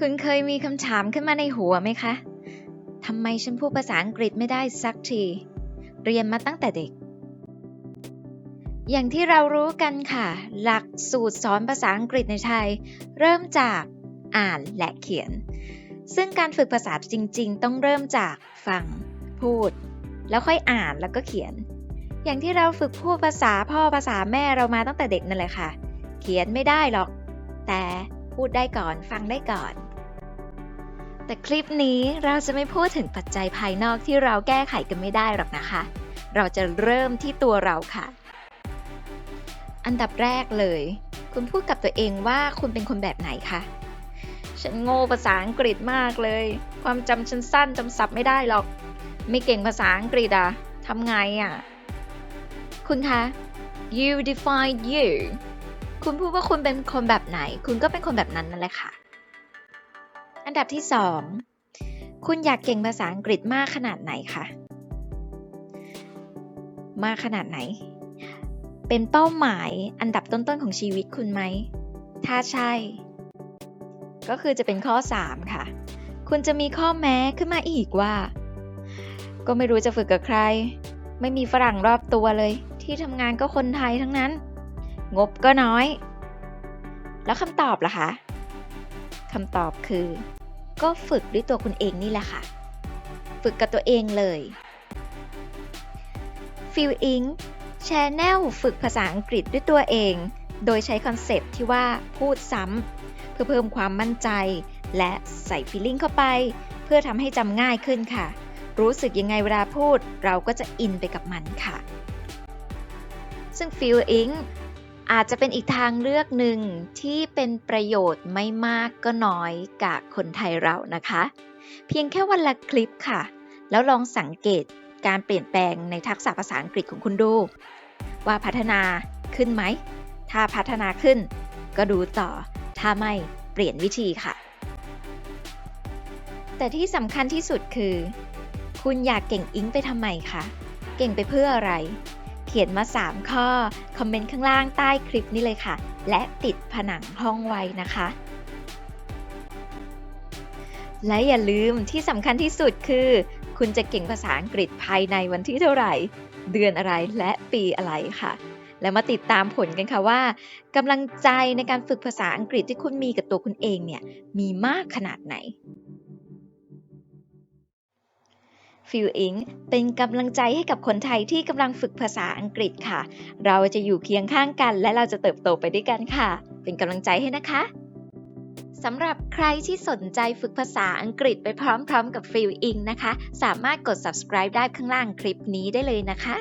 คุณเคยมีคำถามขึ้นมาในหัวไหมคะ ทำไมฉันพูดภาษาอังกฤษไม่ได้สักที เรียนมาตั้งแต่เด็ก อย่างที่เรารู้กันค่ะ หลักสูตรสอนภาษาอังกฤษในไทย เริ่มจากอ่านและเขียน ซึ่งการฝึกภาษาจริง ๆ ต้องเริ่มจากฟัง พูด แล้วค่อยอ่านแล้วก็เขียน อย่างที่เราฝึกพูดภาษาพ่อภาษาแม่เรามาตั้งแต่เด็กนั่นแหละค่ะ เขียนไม่ได้หรอก แต่ พูดได้ก่อนฟังได้ก่อน แต่คลิปนี้เราจะไม่พูดถึงปัจจัยภายนอกที่เราแก้ไขกันไม่ได้หรอกนะคะ เราจะเริ่มที่ตัวเราค่ะ อันดับแรกเลย คุณพูดกับตัวเองว่าคุณเป็นคนแบบไหนคะฉันโง่ภาษาอังกฤษมากเลย ความจำฉันสั้นจำศัพท์ไม่ได้หรอก ไม่เก่งภาษาอังกฤษอะทำไงอะคุณคะ you define you คุณพูดว่าคุณเป็นคนแบบไหน คุณก็เป็นคนแบบนั้นนั่นแหละค่ะ อันดับที่ 2 คุณอยากเก่งภาษาอังกฤษมากขนาดไหนคะมากขนาดไหน เป็นเป้าหมายอันดับต้นๆของชีวิตคุณไหม ถ้าใช่ ก็คือจะเป็นข้อ 3 ค่ะ คุณจะมีข้อแม้ขึ้นมาอีกว่า ก็ไม่รู้จะฝึกกับใคร ไม่มีฝรั่งรอบตัวเลย ที่ทำงานก็คนไทยทั้งนั้น งบก็น้อย แล้วคำตอบล่ะคะคำตอบคือ ก็ฝึกด้วยตัวคุณเองนี่แหละค่ะ ฝึกกับตัวเองเลย f e e l i n g Channel ฝึกภาษาอังกฤษด้วยตัวเอง โดยใช้คอนเซปต์ที่ว่าพูดซ้ำเพื่อเพิ่มความมั่นใจ และใส่ feeling เข้าไป เพื่อทำให้จำง่ายขึ้นค่ะ รู้สึกยังไงเวลาพูด เราก็จะอินไปกับมันค่ะ ซึ่ง Feel Ink อาจจะเป็นอีกทางเลือกหนึ่งที่เป็นประโยชน์ไม่มากก็น้อยกับคนไทยเรานะคะ เพียงแค่วันละคลิปค่ะ แล้วลองสังเกตการเปลี่ยนแปลงในทักษะภาษาอังกฤษของคุณดู ว่าพัฒนาขึ้นไหม ถ้าพัฒนาขึ้น ก็ดูต่อ ถ้าไม่เปลี่ยนวิธีค่ะ แต่ที่สำคัญที่สุดคือ คุณอยากเก่งอิงไปทำไมคะ เก่งไปเพื่ออะไร ขียนมา 3 ข้อ คอมเมนต์ข้างล่างใต้คลิปนี้เลยค่ะ และติดผนังห้องไว้นะคะ และอย่าลืมที่สำคัญที่สุดคือ คุณจะเก่งภาษาอังกฤษภายในวันที่เท่าไหร่ เดือนอะไรและปีอะไรค่ะ แล้วมาติดตามผลกันค่ะว่ากำลังใจในการฝึกภาษาอังกฤษที่คุณมีกับตัวคุณเองเนี่ยมีมากขนาดไหน ฟิลอิงเป็นกำลังใจให้กับคนไทยที่กำลังฝึกภาษาอังกฤษค่ะ เราจะอยู่เคียงข้างกัน และเราจะเติบโตไปด้วยกันค่ะ เป็นกำลังใจให้นะคะสำหรับใครที่สนใจฝึกภาษาอังกฤษไปพร้อมๆกับฟิลอิงนะคะ สามารถกด subscribe ได้ข้างล่างคลิปนี้ได้เลยนะคะ